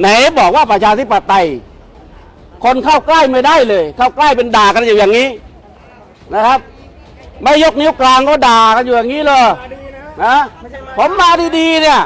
ไหนบอกว่าประชาธิปไตย คนเข้าใกล้ไม่ได้เลย เข้าใกล้เป็นด่ากันอยู่อย่างนี้นะครับ ไม่ยกนิ้วกลางก็ด่ากันอยู่อย่างนี้เลยนะนะผมมาดีๆเนี่ย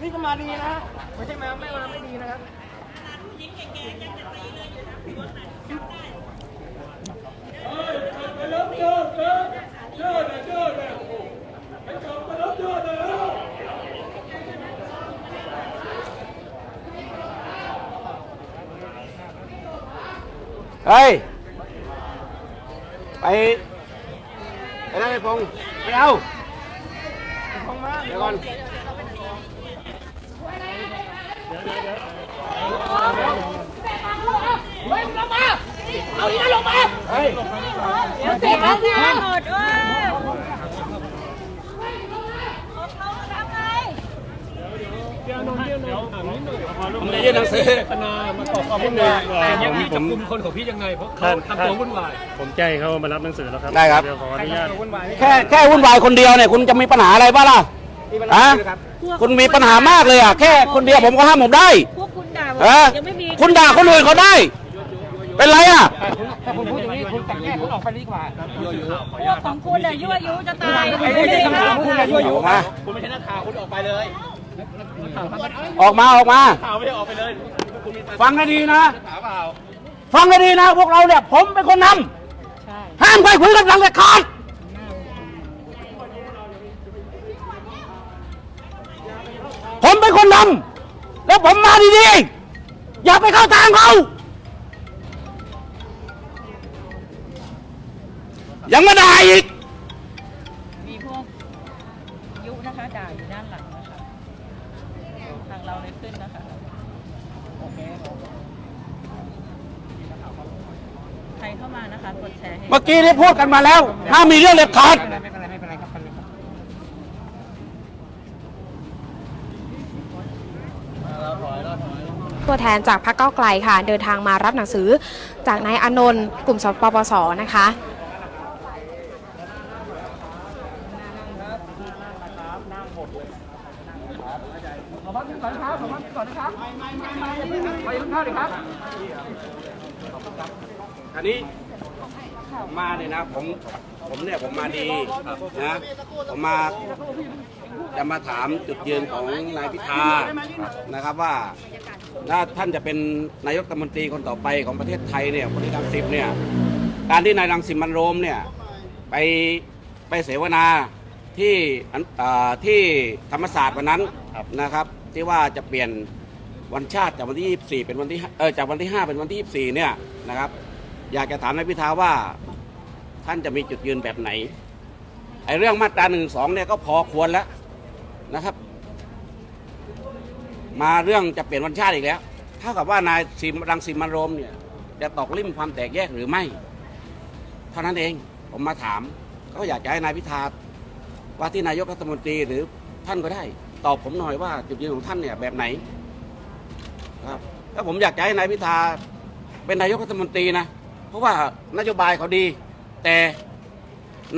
นี่ก็มาดีนะไม่ใช่มาไม่มาไม่ดีนะครับ เฮ้ย ไปไปนั่งไอ้พงษ์ไม่เอาพงมาเดี๋ยวก่อนเฮ้ยเสียงเสียงหมดเออเขาทำไง ผมจะยื่นหนังสือพนามาก่อความวุ่นวายอย่างพี่จับกลุ่มคนของพี่ยังไงเพราะเขาทำตัววุ่นวายผมแจ้งเขามารับหนังสือแล้วครับได้ครับ เดี๋ยวขออนุญาตแค่แค่วุ่นวายคนเดียวเนี่ยคุณจะมีปัญหาอะไรบ้างล่ะฮะคุณมีปัญหามากเลยอะแค่คนเดียวผมก็ห้ามผมได้พวกคุณด่าฮะยังไม่มีคุณด่าคนอื่นเขาได้ เป็นไรอะถ้าคุณพูดอย่างนี้คุณแต่งแยกคุณออกไปดีกว่าพวกของคุณน่ะยั่วยุจะตายไอ้ไอ้ที่คำถามคุณอะยั่วยุมาคุณไม่ใช่นักข่าวคุณออกไปเลย ออกมาออกมา ข่าวไม่ได้ออกไปเลยคุณมีฟังให้ดีนะ ข่าวเปล่าฟังให้ดีนะพวกเราเนี่ย ผมเป็นคนนำห้ามใครคุยกันหลังแต่ขาดผมเป็นคนนำแล้วผมมาดีๆ อย่าไปเข้าทางเขายังมาด่าอีก เมื่อกี้ได้พูดกันมาแล้วห้ามมีเรื่องเด็ดขาดไม่เป็นไรไม่เป็นไรครับตัวแทนจากพรรคเก้าวไกลค่ะ เดินทางมารับหนังสือจากนายอานนท์กลุ่มสปปสนะคะ ขอพักก่อนนะครับขอพักก่อนนะครับไม่ไม่ไม่ไม่ไปยุ่งข้าวดิครับอันนี้ ผมมาเนี่ยนะผมผมเนี่ยผมมาดีนะผมมาจะมาถามจุดยืนของนายพิธานะครับว่าถ้าท่านจะเป็นนายกรัฐมนตรีคนต่อไปของประเทศไทยเนี่ยคนที่รังสิบเนี่ยการที่นายรังสิมันโรมเนี่ยไปไปเสวนาที่อันอ่าที่ธรรมศาสตร์วันนั้นนะครับที่ว่าจะเปลี่ยนวันชาติจากวันที่ 24 เป็นวันที่เออจากวันที่ 5 เป็นวันที่ 24 เนี่ยนะครับ อยากจะถามนายพิธาว่าท่านจะมีจุดยืนแบบไหน ไอ้เรื่องมาตราหนึ่งสองเนี่ยก็พอควรแล้วนะครับ มาเรื่องจะเปลี่ยนวันชาติอีกแล้วเท่ากับว่านายสิมรังสิมันโรมเนี่ยจะตอกลิ่มความแตกแยกหรือไม่ เท่านั้นเองผมมาถาม ก็อยากจะให้นายพิธาว่าที่นายกรัฐมนตรีหรือท่านก็ได้ ตอบผมหน่อยว่าจุดยืนของท่านเนี่ยแบบไหนครับแล้วผมอยากจะให้นายพิธาเป็นนายกรัฐมนตรีนะ เพราะว่านโยบายเขาดี แต่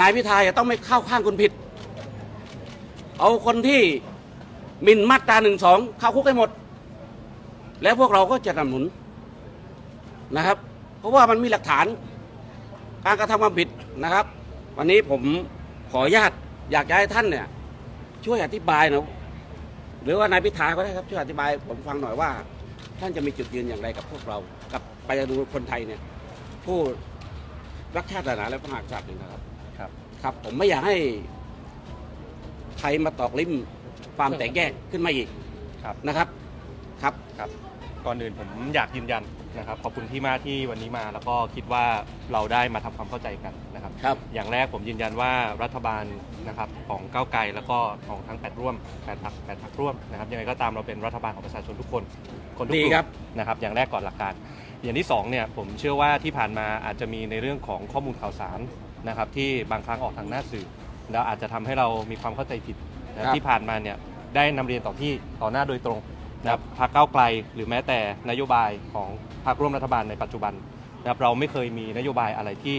นายพิธาจะต้องไม่เข้าข้างคนผิด เอาคนที่มินมาตราหนึ่งสองเข้าคุกให้หมด แล้วพวกเราก็จะสนับสนุนนะครับ เพราะว่ามันมีหลักฐานการกระทำความผิดนะครับ วันนี้ผมขออนุญาตอยากให้ท่านเนี่ย ช่วยอธิบายหนะหรือว่านายพิธาก็ได้ครับช่วยอธิบายผมฟังหน่อยว่า ท่านจะมีจุดยืนอย่างไรกับพวกเรา กับประชาชนคนไทยเนี่ย ผู้รักชาติศาสนาและพระมหากษัตริย์นี่นะครับ ครับ ครับ ผมไม่อยากให้ใครมาตอกลิ่มความแตกแยกขึ้นมาอีกครับ นะครับ ครับ ครับก่อนอื่นผมอยากยืนยันนะครับขอบคุณที่มาที่วันนี้มาแล้วก็คิดว่าเราได้มาทำความเข้าใจกันนะครับ ครับ อย่างแรกผมยืนยันว่ารัฐบาลนะครับของก้าวไกลแล้วก็ของทั้ง8ร่วม8พัก8พักร่วมนะครับยังไงก็ตามเราเป็นรัฐบาลของประชาชนทุกคนคนทุกดีกลุ่มครับ นะครับ อย่างแรกก่อนหลักการ อย่างที่สองเนี่ยผมเชื่อว่าที่ผ่านมาอาจจะมีในเรื่องของข้อมูลข่าวสารนะครับที่บางครั้งออกทางหน้าสื่อแล้วอาจจะทำให้เรามีความเข้าใจผิดนะที่ผ่านมาเนี่ยได้นำเรียนต่อที่ต่อหน้าโดยตรงนะครับพรรคก้าวไกลหรือแม้แต่นโยบายของพรรคร่วมรัฐบาลในปัจจุบันนะครับเราไม่เคยมีนโยบายอะไรที่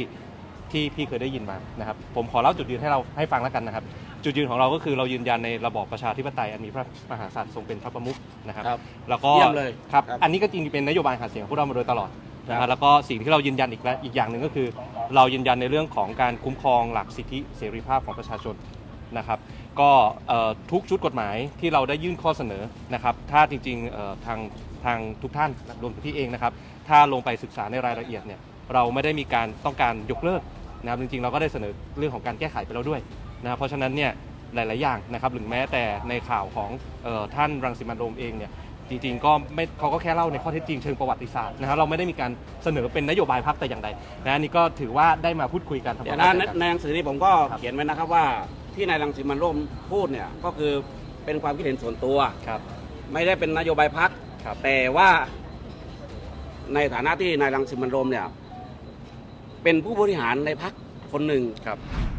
ที่พี่เคยได้ยินมานะครับผมขอเล่าจุดยืนให้เราให้ฟังแล้วกันนะครับ จุดยืนของเราก็คือเรายืนยันในระบอบประชาธิปไตยอันมีพระมหากษัตริย์ทรงเป็นพระประมุขนะครับ ครับแล้วก็เยี่ยมเลยครับครับอันนี้ก็จริงๆเป็นนโยบายหาเสียงของพวกเรามาโดยตลอดนะครัฮะบแล้วก็สิ่งที่เรายืนยันอีกและอีกอย่างหนึ่งก็คือ เรายืนยันในเรื่องของการคุ้มครองหลักสิทธิเสรีภาพของประชาชนนะครับก็เอ่อทุกชุดกฎหมายที่เราได้ยื่นข้อเสนอนะครับถ้าจริงๆเอ่อทางทางทุกท่านรวมถึงพี่เองนะครับถ้าลงไปศึกษาในรายละเอียดเนี่ยเราไม่ได้มีการต้องการยกเลิกนะครับจริงๆ เราก็ได้เสนอเรื่องของการแก้ไขไปแล้วด้วย นะครับเพราะฉะนั้นเนี่ยหลาย ๆ อย่างนะครับหรือแม้แต่ในข่าวของเออท่านรังสิมันต์โรมเองเนี่ยจริง ๆ ก็ไม่เขาก็แค่เล่าในข้อเท็จจริงเชิงประวัติศาสตร์นะครับเราไม่ได้มีการเสนอเป็นนโยบายพรรคแต่อย่างใดนะอันนี่ก็ถือว่าได้มาพูดคุยกันทำคเดี๋ยววามนะเข้าใจกันในหนังสือนี้ผมก็ครับเขียนไว้นะครับว่าที่นายรังสิมันต์โรมพูดเนี่ยก็คือเป็นความคิดเห็นส่วนตัวครับไม่ได้เป็นนโยบายพักครับแต่ว่าในฐานะที่นายรังสิมันต์โรมเนี่ยเป็นผู้บริหารในพักคนหนึ่งครับข่